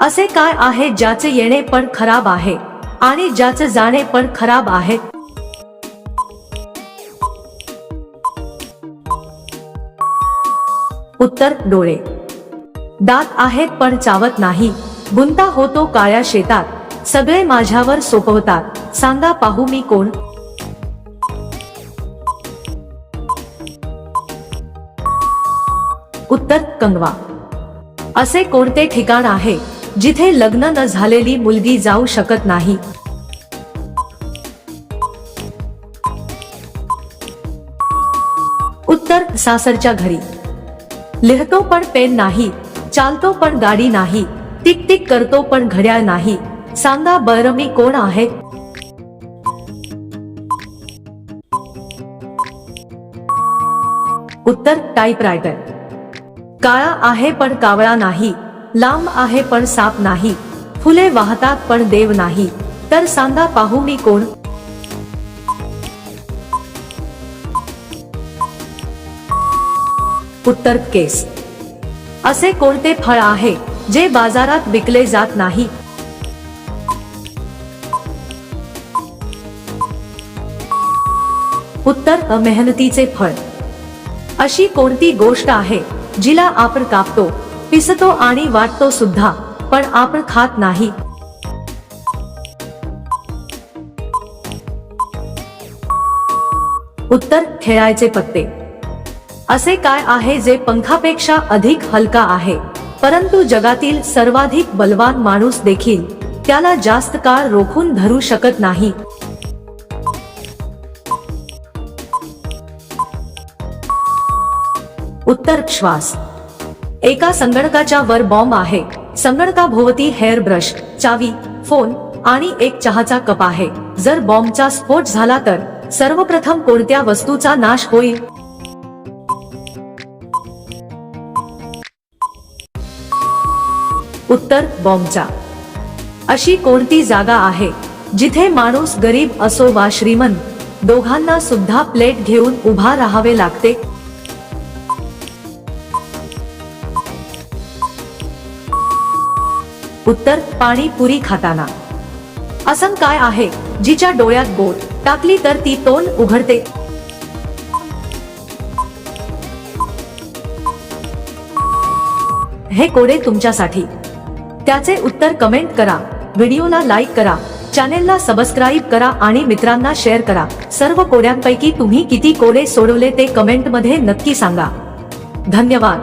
असे काय आहे ज्याचे येणे पण खराब आहे आणि ज्याचे जाणे पण खराब आहे? उत्तर डोळे. दात आहेत पण चावत नाही. गुंता होतो काळ्या शेतात. सगळे माझ्यावर सोपवतात. सांगा पाहू मी कोण? उत्तर कंगवा. असे कोणते ठिकाण आहे? जिथे लग्न न झालेली मुलगी जाऊ शकत नाही. उत्तर सासरच्या घरी. लिहतो पण पेन नाही चालतो पण गाडी नाही टिक टिक करतो पण घड्याळ नाही. सांगा बरं मी कोण आहे? उत्तर टाईपरायटर काळा आहे पण कावळा नाही. लांब आहे पण साप नाही. फुले वाहतात पण देव नाही. तर सांगा पाहू मी कोण? उत्तर केस. असे कोणते फळ आहे जे बाजारात विकले जात नाही? उत्तर मेहनतीचे फळ. अशी कोणती गोष्ट आहे जिला आपण कापतो? पिसतो आणि वाटतो सुद्धा पण आपण खात नाही. उत्तर खेळायचे पत्ते. असे काय आहे जे पंखापेक्षा अधिक हलका आहे? परंतु जगातील सर्वाधिक बलवान माणूस देखील त्याला जास्त काळ रोखून धरू शकत नाही. उत्तर श्वास. एका संगणकाच्या वर बॉम्ब आहे. संगणकाभोवती हेअर ब्रश चावी फोन आणि एक चहाचा कप आहे. जर बॉम्बचा स्फोट झाला तर सर्वप्रथम कोणत्या वस्तूचा नाश होईल? उत्तर बॉम्बचा. अशी कोणती जागा आहे जिथे माणूस गरीब असो वा श्रीमंत दोघांना सुद्धा प्लेट घेऊन उभा राहावे लागते? उत्तर पाणी पुरी खाताना. असं काय आहे? जिच्या डोळ्यात बोट टाकली तर ती तोंड उघडते. हे कोडे तुमच्यासाठी. त्याचे उत्तर कमेंट करा व्हिडिओला लाईक करा चॅनेलला सबस्क्राईब करा आणि मित्रांना शेअर करा. सर्व कोड्यांपैकी तुम्ही किती कोडे सोडवले ते कमेंटमध्ये नक्की सांगा. धन्यवाद.